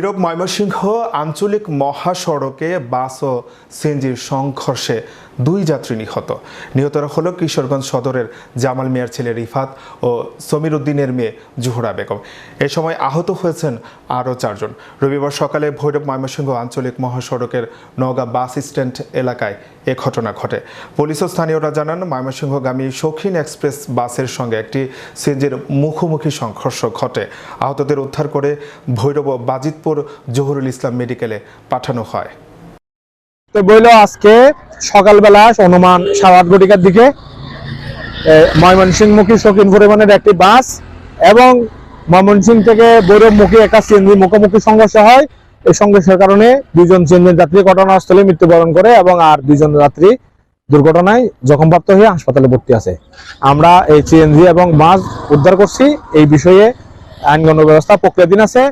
ভৈরব ময়মনসিংহ আঞ্চলিক মহাসড়কে বাস ও সিএনজির সংঘর্ষে দুই যাত্রী নিহত। নিহতরা হল কিশোরগঞ্জ সদরের জামাল মিয়ার ছেলে রিফাত ও সমীর উদ্দিনের মেয়ে জুহরা বেগম। এ সময় আহত হয়েছেন আরও চারজন। রবিবার সকালে ভৈরব ময়মনসিংহ আঞ্চলিক মহাসড়কের নওগাঁ বাস স্ট্যান্ড এলাকায় এ ঘটনা ঘটে। পুলিশ ও স্থানীয়রা জানান, ময়মনসিংহগামী শৌখিন এক্সপ্রেস বাসের সঙ্গে একটি সিএনজির মুখোমুখি সংঘর্ষ ঘটে। আহতদের উদ্ধার করে ভৈরব ও বাজিতপুর জহুরুল ইসলাম মেডিকেলে পাঠানো হয়। তো বইল আজকে সকালবেলা অনুমান সাড়ে আট ঘটিকার দিকে ময়মনসিংহমুখী শৌখিন পরিমাণের একটি বাস এবং ময়মনসিংহ থেকে বৈরবমুখী একটা সিএনজি মুখোমুখি সংঘর্ষ হয়। এই সংঘর্ষের কারণে দুইজন সিএনজি যাত্রী ঘটনাস্থলে মৃত্যুবরণ করে এবং আর দুইজন যাত্রী দুর্ঘটনায় জখমপ্রাপ্ত হয়ে হাসপাতালে ভর্তি আছে। আমরা এই সিএনজি এবং বাস উদ্ধার করছি। এই বিষয়ে আইনগণ ব্যবস্থা প্রক্রিয়াধীন আছে।